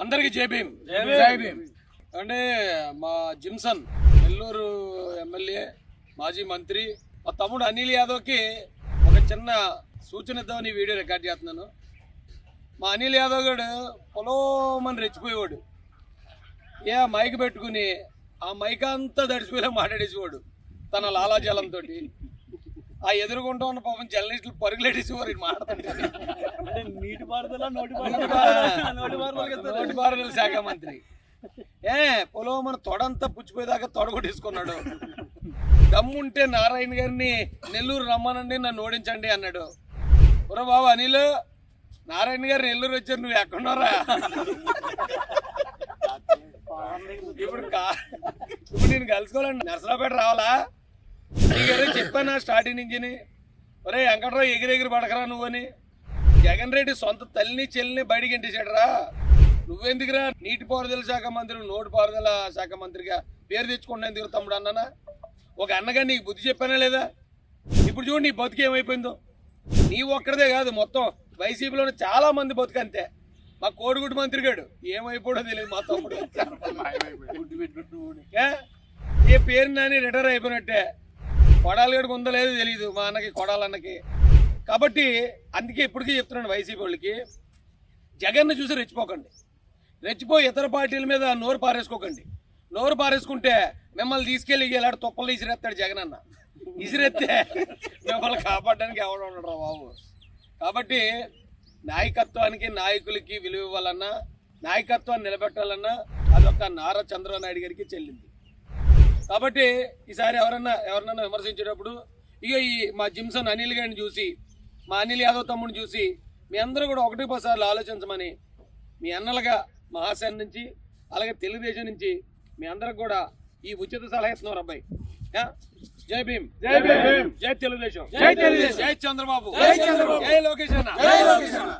అందరికి జై భీమ్. జై భీమ్. అంటే మా జిమ్సన్ నెల్లూరు ఎమ్మెల్యే మాజీ మంత్రి మా తమ్ముడు అనిల్ యాదవ్కి ఒక చిన్న సూచన ఇద్దామని ఈ వీడియో రికార్డ్ చేస్తున్నాను. మా అనిల్ యాదవ్ గడు పొలోమని రెచ్చిపోయేవాడు. ఏ మైక్ పెట్టుకుని ఆ మైక్ అంతా దడిచిపోయేలా మాట్లాడేసేవాడు. తన లాలాజలంతో ఆ ఎదురుకుంటా ఉన్న పాపం జర్నలిస్టులు పరుగులెట్టేసేవారు ఇది అంటే నీటి పారుదల నోటి పారుదల శాఖ మంత్రి. ఏ పొలం మన తొడంతా పుచ్చిపోయేదాకా తొడగొట్టేసుకున్నాడు. దమ్ముంటే నారాయణ గారిని నెల్లూరు రమ్మనండి నన్ను ఓడించండి అన్నాడు. ఒరే బాబు అనిల్ నారాయణ గారు నెల్లూరు వచ్చారు నువ్వు ఎక్కడున్నారా ఇప్పుడు కా ఇప్పుడు నేను కలుసుకోవాలండి. నర్సరాపేట రావాలా? నీకు చెప్పానా స్టార్టింగ్ నుంచి ఒరే వెంకట్రావు ఎగిరెగిరి పడకరా నువ్వని జగన్ రెడ్డి సొంత తల్లిని చెల్లిని బయటికి ఇంటిచాడరా నువ్వెందుకురా? నీటిపారుదల శాఖ మంత్రి నోటి పారుదల శాఖ మంత్రిగా పేరు తెచ్చుకుంటా ఎందుకు తమ్ముడు అన్నానా? ఒక అన్నగా నీకు బుద్ధి చెప్పానా లేదా? ఇప్పుడు చూడు నీ బతుకు ఏమైపోయిందో. నీ ఒక్కడిదే కాదు మొత్తం వైసీపీలో చాలా మంది బతుకు అంతే. మా కోడిగుడ్డు మంత్రి గాడు ఏమైపోడో తెలియదు మా తమ్ముడు? ఏ పేరు నాని రిటైర్ అయిపోయినట్టే. కొడాలి ఉందో లేదో తెలియదు మా అన్నకి కొడాలన్నకి కాబట్టి అందుకే ఇప్పటికీ చెప్తున్నాను వైసీపీ వాళ్ళకి జగన్ను చూసి రెచ్చిపోకండి. రెచ్చిపోయి ఇతర పార్టీల మీద నోరు పారేసుకోకండి. నోరు పారేసుకుంటే మిమ్మల్ని తీసుకెళ్ళి ఇలాంటి తుప్పలు ఇసిరేస్తాడు జగన్ అన్న. ఇసిరెత్తే మిమ్మల్ని కాపాడడానికి ఎవడు ఉండడు బాబు. కాబట్టి నాయకత్వానికి నాయకులకి విలువ ఇవ్వాలన్నా నాయకత్వాన్ని నిలబెట్టాలన్నా అదొక నారా చంద్రబాబు నాయుడు గారికి చెల్లింది. కాబట్టి ఈసారి ఎవరన్నా ఎవరినన్నా విమర్శించేటప్పుడు ఇక ఈ మా జిమ్సన్ అనిల్ గారిని చూసి మా అనిల్ యాదవ్ తమ్ముడిని చూసి మీ అందరూ కూడా ఒకటి పసార్లు ఆలోచించమని మీ అన్నలుగా మా హాస్యాన్ని నుంచి అలాగే తెలుగుదేశం నుంచి మీ అందరికి కూడా ఈ ఉచిత సలహా ఇస్తున్నారు అబ్బాయి? జై భీమ్ జై భీమ్. జై తెలుగుదేశం జై తెలుగుదేశం. జై చంద్రబాబు జై చంద్రబాబు. జై లోకేష్ అన్న జై లోకేష్ అన్న.